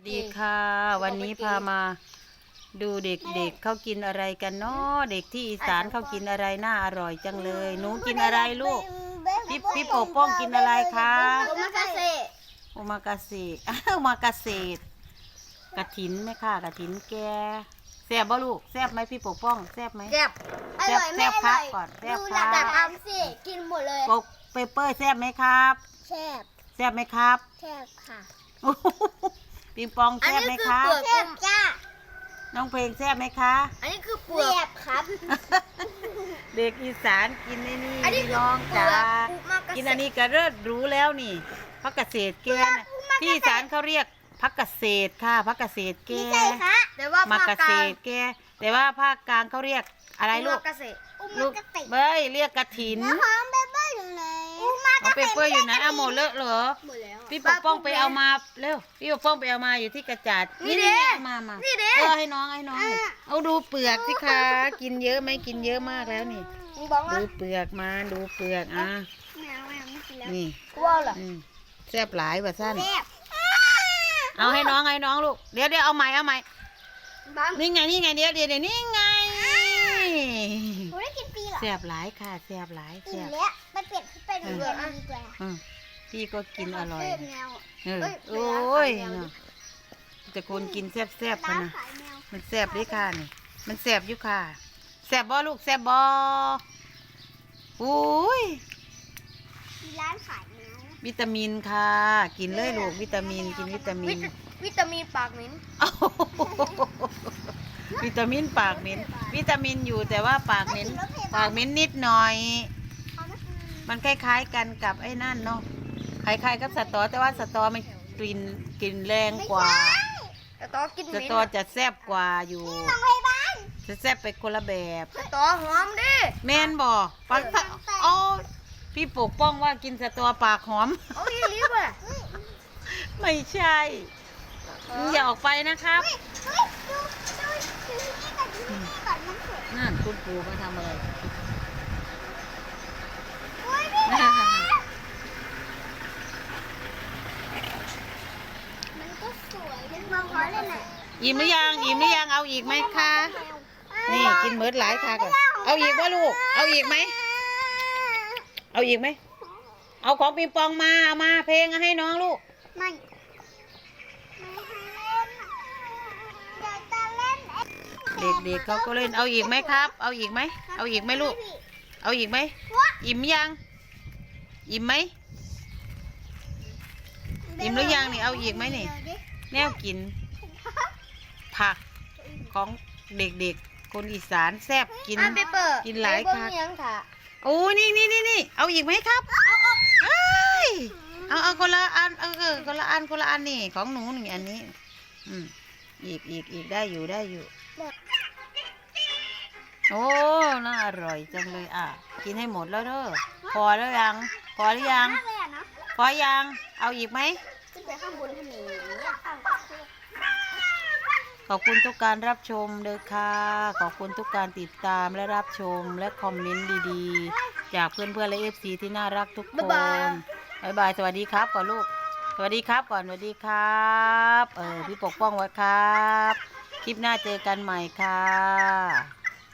สวัสดีค่ะ วันนี้พามาดูเด็กๆเขากินอะไรกันเนาะเด็กที่อีสานเขากินอะไรน่าอร่อยจังเลยหนูกินอะไรลูกพี่พี่ปกป้องกินอะไรคะโอมากาเซโอมากาเสะโอมากาเสะกระถินไหมค่ะกระถินแกแซ่บบ่ลูกแซ่บไหมพี่ปกป้องแซ่บไหมแซ่บอแซ่บร่อยไหมแซ่บอครัร่บอยก่อนแซ่บดูครับระดับอัมสิกินหมดเลยปกเปเปอร์แซ่บไหมครับแซ่บแซ่บไหมครับแซ่บค่ะโอ้โห ปิงปองแซ่บไหมคะ แซ่บจ้าน้องเพลงแซ่บไหมคะ อันนี้คือเปลือกแซ่บครับเด็กอีสานกินในนี่อันนี้คือน้องเปลืจ๋าอกอุมากาเซกินอันนี้ก็เลิศรู้แล้วนี่พักเกษตรแกนน่ะที่อีสานเขาเรียกพักเกษตรค่ะพักเกษตรแกไม่ใช่ค่ะแต่ว่ามาภาคเกกษลางตรแกแต่ว่าภาคกลางเขาเรียกอะไรลูกอุมากาเซอุลูมากกาเซเบ้ยเรียกกระถิน เอากาเปเซเปอร์อยู่ไหนเอาหมดเลอะเหรอ หมดแล้วพี่ปกป้องไปเอามาเร็ว พี่ปกป้องไปเอามาอยู่ที่กระจาดนี่เด้เอามามานี่เด้เออให้น้องให้น้อง เอาดูเปลือกสิคะ กินเยอะไหมกินเยอะมากแล้วนี่ มึงบอกว่าดูเปลือกมาดูเปลือกอะ แมวแมวไม่กินแล้วนี่ว้าวเหรออืมแซ่บหลายว่าสั้น แซ่บเอาให้น้องให้น้องลูก เดี๋ยวเดี๋ยวเอาใหม่เอาใหม่บ้างนี่ไงนี่ไงเดี๋ยวเดี๋ยวเดี๋ยวนี่ไง หนูได้กินปีเหรอแซ่บหลายค่ะแซ่บหลายกินแซ่บแล้ว ไปเปลี่ยนเป็นเปลือกดีกว่าอืมพี่ก็กินอร่อยเพิ่มแมวเออเอ้ยโอ้ยเวลาขายแมวเนาะแต่คนกินแซ่บแซ่บๆพะร้านนะ ขายแมวมันแซ่บด้วยค่ะนี่ มันแซ่บอยู่ค่ะ แซ่บบ่ลูกแซ่บบ่อุ้ย มีร้านขายแมววิตามินค่ะ กินเลยลูกวิตามิน กินวิตามิน วิตามินปากเหม็นโอ้โหวิตามินปากเหม็นวิตามินอยู่แต่ว่าปากเหม็นปากเหม็นนิดหน่อย มันคล้ายๆกันกับไอ้นั่นเนาะคล้ายๆกับสตอ แต่ว่าสตอมันกลิ่นกลิ่นแรงกว่าแต่ตอกินเหสม็นตอจะแซ่บกว่าอยู่ โรงพยาบาลจะแซ่บไปคนละแบบแต่ตอหอมดิแม่นบ่ปักตะโอ้พี่ปกป้องว่ากินสตอปากหอม เอาอีหลีบ่ะไม่ใช่อย่าออกไปนะครับ เฮ้ยดูดูดูนี่ก่อนดูนี่ก่อนมันสวยนั่นคุณปู่มาทำอะไร โอ้ยพี่มันก็สวยมันมองเขาเลยน่ะ อิ่มหรือยังอิ่มหรือยังเอาอีกไหมคะนี่กินเมิดหลายค่ะก่อนเอาอีกว่าลูก เอาอีกไหมเอาอีกไหมเอาของปิงปองมาเอามาเพลงให้น้องลูกไม่ไม่ให้เล่นเดี๋ยวจะเล่นไอ้เด็กๆเขาก็เล่นเอาอีกไหมครับ เอาอีกไหมเอาอีกไหมลูก เอาอีกไหมอิ่มยัง อิ่มไหมอิ่มหรือยังนี่เอาอีกไหมนี่แนวกิน ผักของเด็กๆ คนอีสานแซ่บกิน อะไปเปิดกินหลายไปเบิ่ค่ะงยังค่ะโอ้นี่นี่นี่นี่เอาอีกไหมครับเอ้ยเอาเอาคนละอันเออเออคนละอันคนละอันนี่ของหนูนี่อันนี้ อืมอีกอีกอีกได้อยู่ได้อยู่ โอ้น่าอร่อยจังเลยอะ กินให้หมดแล้วเด้อพอแล้วยัง พอหรือยังมากเลยอะเนาะพอยัง เอาอีกไหมขึ้นไปข้างบนทำไมอย่างนี้อะ ขอบคุณทุกการรับชมเลยค่ะ ขอบคุณทุกการติดตามและรับชมและคอมเมนต์ดีๆ จากเพื่อนๆและเอฟซีที่น่ารักทุกคนบ๊ายบายบายบาย สวัสดีครับก่อนลูก สวัสดีครับก่อนสวัสดีครับ เออพี่ปกป้องไว้ครับ คลิปหน้าเจอกันใหม่ค่ะ